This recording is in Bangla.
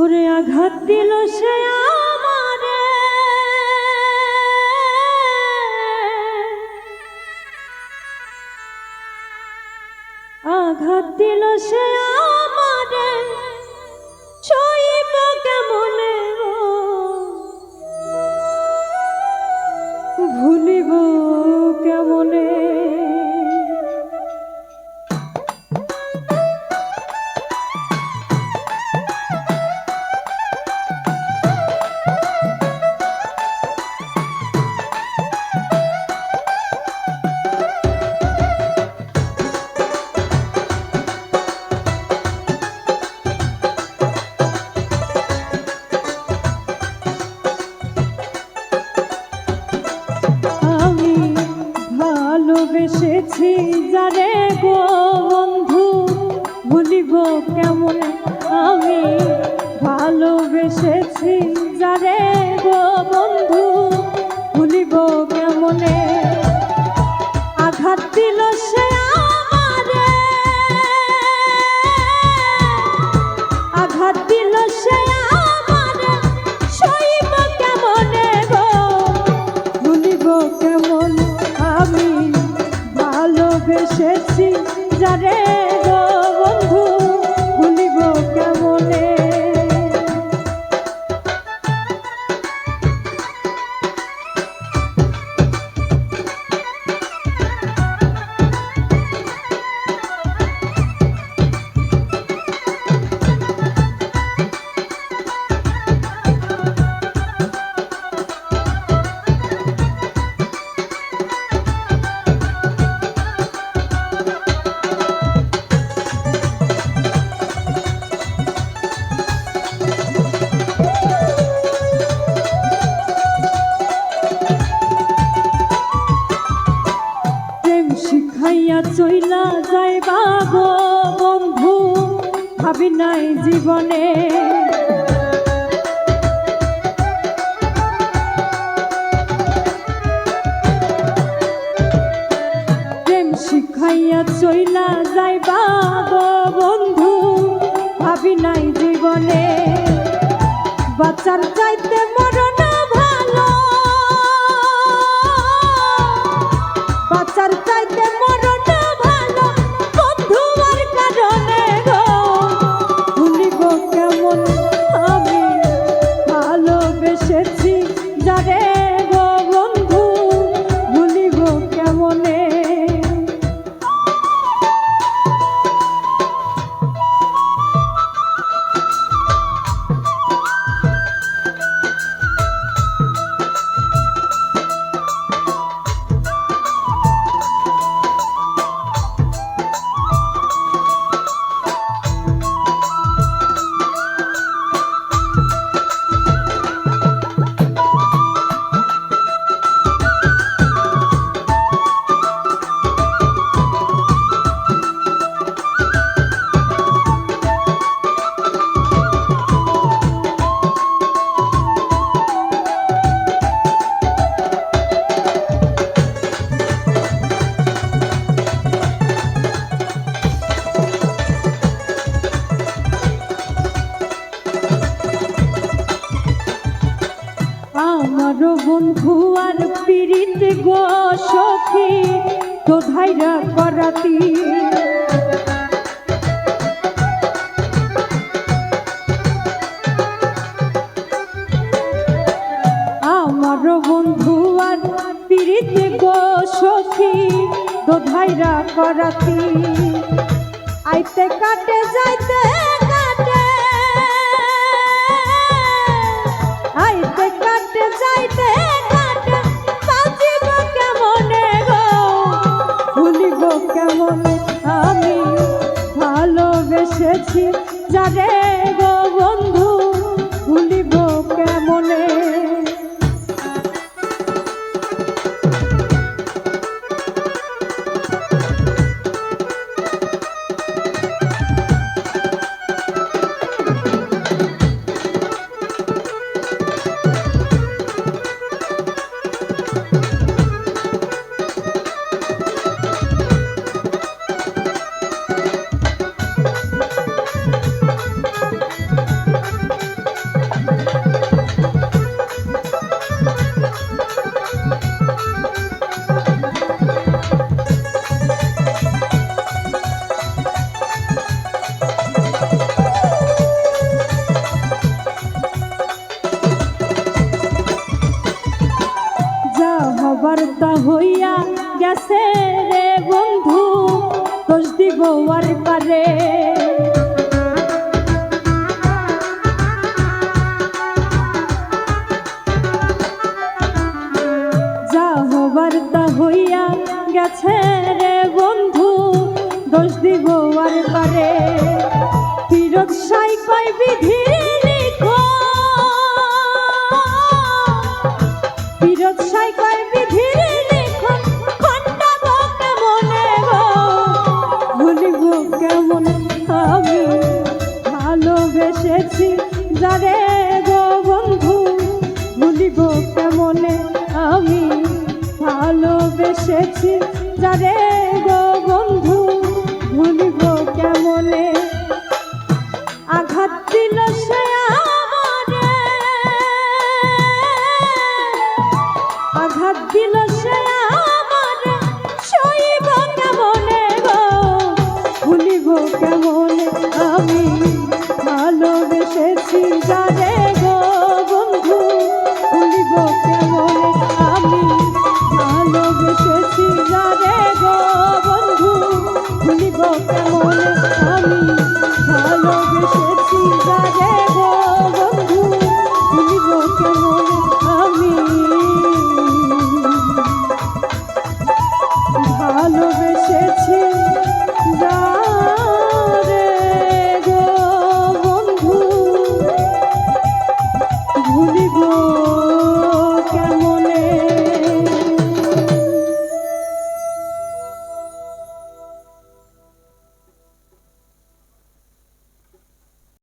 ওরে আঘাত দিল সে আমারে। আঘাত দিল সে যারে গো বন্ধু ভুলিব কেমন? আমি ভালোবেসেছি। যারে গো বন্ধু শিখাইয়া চইলা বন্ধু, ভাবি নাই জীবনে। প্রেম শিখাইয়া চইলা যাইবা গো বন্ধু, ভাবি নাই জীবনে। বাচ্চার চাইতে মরণ পীড়িত গো সখী, তো ধাইরা করাতি। আমার বন্ধু আর পীড়িত গো সখী, তো ধাইরা করাতি। আইতে কাটে যাইতে দোষ পারে। যা হবার তা হইয়া গেছে রে বন্ধু, দোষ দিব আর পারে। ফিরত সাই কয় বিধির ভালোবেসেছি। যারে গো বন্ধু, ভুলিব কেমনে? আঘাত দিল সে আঘাত দিল সে সইব কেমনে গো? ভুলিব কেমনে আমি?